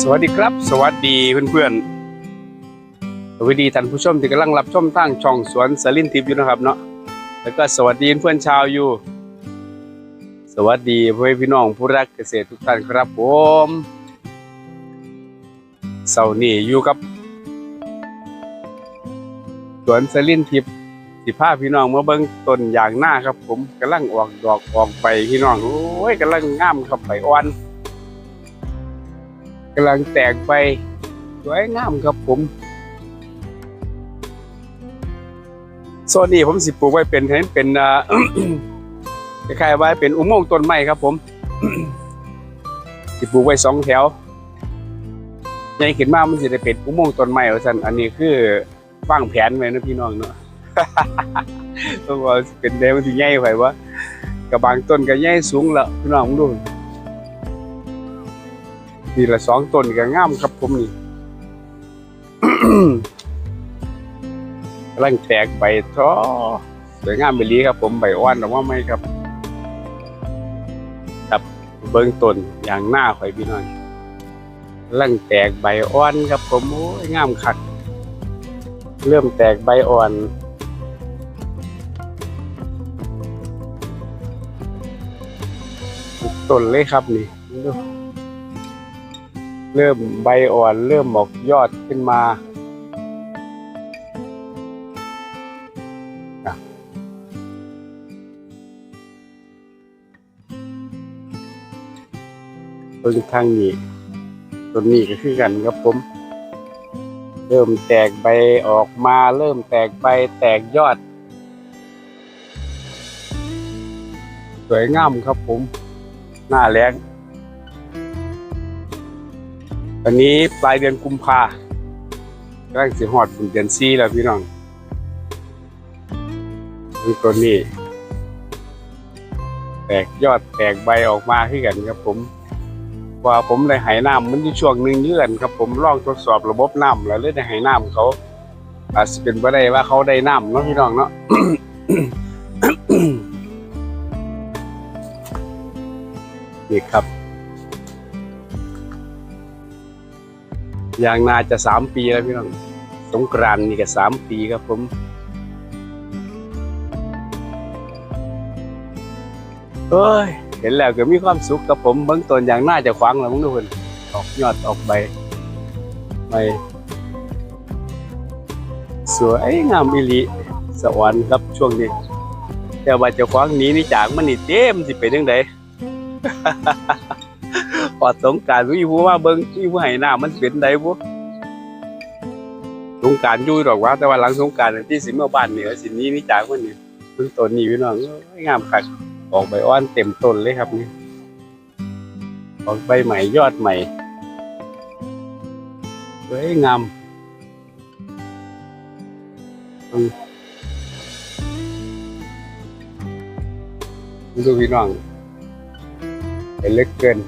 สวัสดีครับ สวัสดีเพื่อนๆสวัสดีท่านผู้ชมที่กำลังรับชมทางช่องสวนสลินทิพย์อยู่นะครับเนาะแล้วก็สวัสดีเพื่อนชาวอยู่ สวัสดีพ่อพี่น้องผู้รักเกษตรทุกท่านครับผมเสาร์นี้อยู่กับสวนสลินทิพย์สิพาพี่น้องมาเบิ่งต้นยางหน้าครับ ผมกำลังออกดอกออกใบพี่น้องโอ้ยกำลังงามครับใบอ่อนำลังแตกไปสวยงามครับผมโซนนี้ผมสิปลูกไว้เป็นเห็นเป็นคล้ายๆว่าเป็นอุโมงค์ต้นไม้ครับผมสิปลูกไว้สองแถวใหญ่ขึ้นมามันจะได้เป็นอุโมงค์ต้นไม้ว่าซั่นอันนี้คือวางแผนไว้นะพี่น้องเนาะต้องว่าเป็นเดมันสิใหญ่ไปวะกระบางต้นก็ใหญ่สูงล้วพี่น้องดู นี่ละสองต้นก็งามครับผมนี่กำลังแตกใบท้อสวยงามไปลีครับ ผมใบอ่อนหรือว่าไม่ครับครับเบิ้งต้นอย่างหน้าข่อยพี่น้องกำลังแตกใบอ่อนครับผมโอ้ยงามคัก เริ่มแตกใบอ่อนต้นเลยครับนี่ดู เริ่มใบอ่อน เริ่มออกยอดขึ้นมา ต้นทางนี้ต้นนี้ก็คือกันครับผม เริ่มแตกใบออกมา เริ่มแตกใบแตกยอด สวยงามครับผม หน้าแรง ตอนนี้ปลายเดือนกุมภากำลังสิหอดฝุ่นเดือนซีแล้วพี่น้องนี่ตัวนี้ แตกยอดแตกใบออกมาขึ้นกันครับผมว่าผมได้ไหน้ำมันอยู่ช่วงหนึ่งเยื่อนครับ ผมลองทดสอบระบบน้ำแล้วเลยได้ไหน้ำเขาอาจจะเป็นไปได้ว่าเขาได้น้ำเนาะพี่น้องเนาะนี่ครับ ยางนาจะสามปีแล้วพี่น้องสงกรานนี่ก็สามปีครับผมเอ้ยเห็นแล้วก็มีความสุขกับผมเบื้องต้นอย่างน่าจะควังแล้วมึงทุกคนออกยอดออกใบใบสวยงามอิลิสวรรค์ครับช่วงนี้ แต่ว่าจะคว้างหนี้นี่จากมันนี่เต็มสิเป็นยังไง พอสงการวิผู้ว่าเบิ่งวิผู้ให้หน้ามันเป็นไดบ่สงกรารยู่ดอกว่า แต่ว่าหลังสงกรารที่สิเมื่อบ้านนี่ก็สิหนี้นี่จากมันนี่เพิ่งต้นนี้พี่น้องงามคักออกใบอ่อนเต็มต้นเลยครับนี่ออกใบใหม่ยอดใหม่สวยงามอืมดูพี่น้องเห็นเล็กเกิน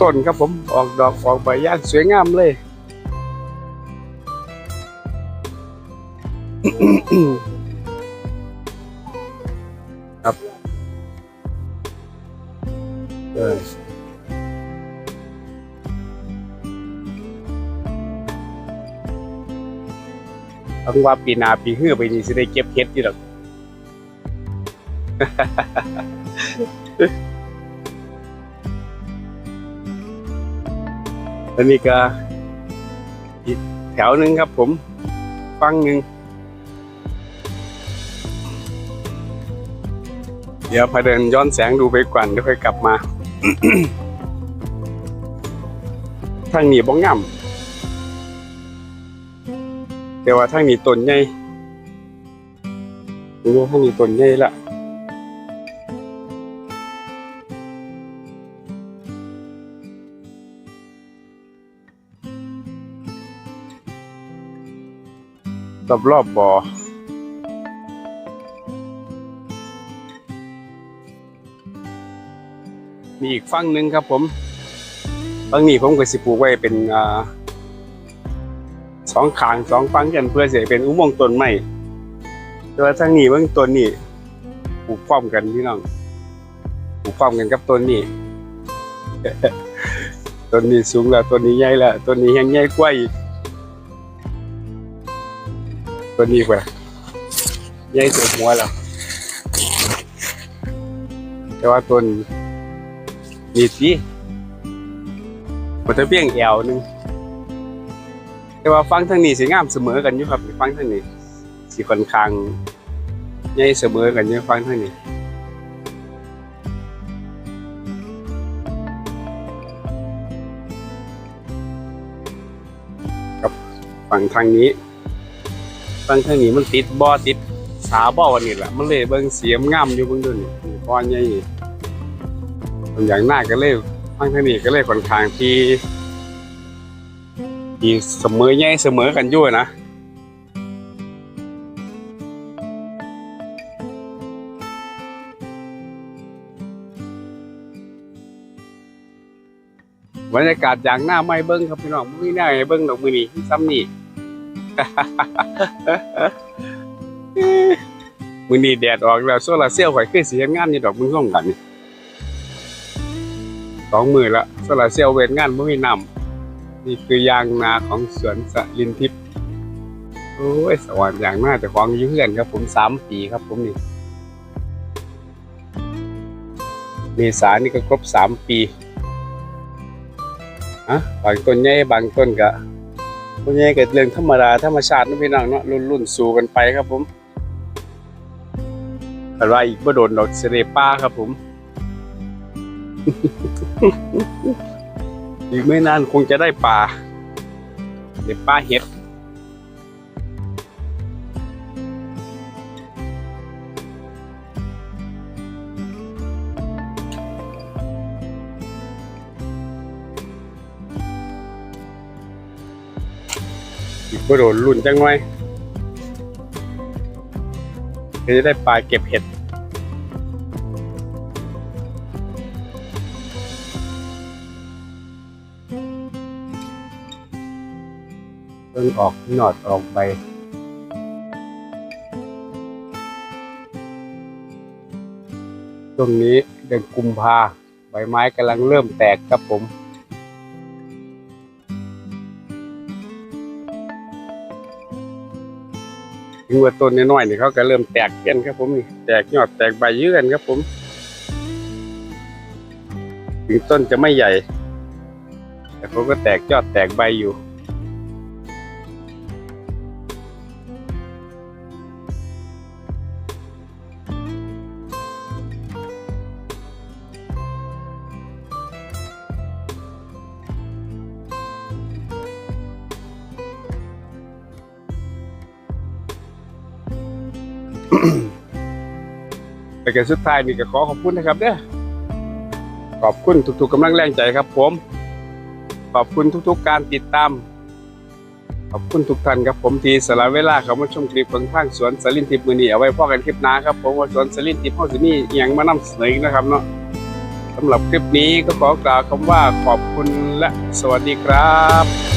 ต้นครับผมออกดอกออกใบย่างสวยงามเลยครับเออต้องว่าปีนาปีหื้อไปนี่สิได้เก็บเฮ็ดอยู่หรอก แล้วนี่ก็อีกแถวหนึ่งครับผมฟังหนึ่งเดี๋ยวพาเดินย้อนแสงดูไปก่อนเดี๋ยวค่อยกลับมาทางนี้บ้องง่ำแต่ว่าทางนี้ต้นใหญ่ดูทางนี้ต้นใหญ่ละ รอบรอบบ่อมีอีกฝั่งหนึ่งครับผมฝั่งนี้ผมก็สิปลูกไว้เป็นอ่าสองขางสองฝั่งกันเพื่อเสียเป็นอุโมงค์ต้นไม้แต่ว่าทางนี้เบื้องต้นนี่ปลูกพร้อมกันพี่น้องปลูกพร้อมกันกับต้นนี้ต้นนี้สูงแล้วต้นนี้ใหญ่แล้วต้นนี้ยังใหญ่กว่าอีก ต้นนี้กว่าใหญ่สุดหัวแล้วแต่ว่าต้นนี่สิมันจะเพียงแอวหนึงแต่ว่าฟังทางนี้สิงามเสมอกันอยู่ครับฟังทางนี้สิค่อนข้างใหญ่เสมอกันอยู่ฟังทางนี้ฝั่งทางนี้ ฝั่งทางนี้มันติดบ่อติดสาบ่อวันี่แหละมันเลยเบิ่งเสียมงามอยู่เบิ่งดูนี่นี่บ่อใหญ่นี่ส่วนอย่างหน้าก็เลยฝั่งทางนี้ก็เลยค่อนข้างที่ที่เสมอใหญ่เสมอกันอยู่นะบรรยากาศอย่างหน้าไม่เบิ้งครับพี่น้องไม่น่าให้เบิ้งดอกมือนี่ซ้ำนี่ มือนี่แดดออกแล้วโซลาเซลล์ข่อยคือสีเห็นงานอยู่ดอกมึงส่งกันนี่สองมือละโซลาเซลล์เวทงานไม่มีนำนี่คือยางนาของสวนสลินทิพย์โอ้ยสวรรค์อย่างน่าจะของยืเพื่อนครับผมสามปีครับผมนี่เมษานี่ก็ครบสามปีอะบางต้นใหญ่บางต้นก็ วันนี้เกิดเรื่องธรรมดาธรรมชาตินะพี่น้องเนาะรุ่นรุ่นสู่กันไปครับผมอะไรอีกบ่โดนดอกเสเรป้าครับผม อีกไม่นานคงจะได้ป่าเด็ดป้าเห็ด บ่โดนรุ่นจังไว้ก็จะได้ปลาเก็บเห็ด ต้นออกหนอดออกใบช่วงนี้เดือนกุมภาใบไม้กำลังเริ่มแตกครับผม ถึงว่าต้นน้อยๆนี่เขาก็เริ่มแตกกันครับผมนี่แตกยอดแตกใบเยื่นครับผม ถึงต้นจะไม่ใหญ่ แต่เขาก็แตกยอดแตกใบอยู่ แต่ก็สุดท้ายนี่ก็ขอขอบคุณนะครับเด้อขอบคุณทุกๆกำลังแรงใจครับ ผม ขอบคุณทุกๆ การติดตาม ขอบคุณทุกท่านครับผมที่สละเวลาเขามาชมคลิปของทางสวนสลินทิพย์มือนีเอาไว้พอกันคลิปหน้าครับผมว่าสวนสลินทิพย์เฮาสิมีอหยังมานำเสนออีกนะครับเนาะสำหรับคลิปนี้ก็ขอกล่าวคำว่าขอบคุณและสวัสดีครับ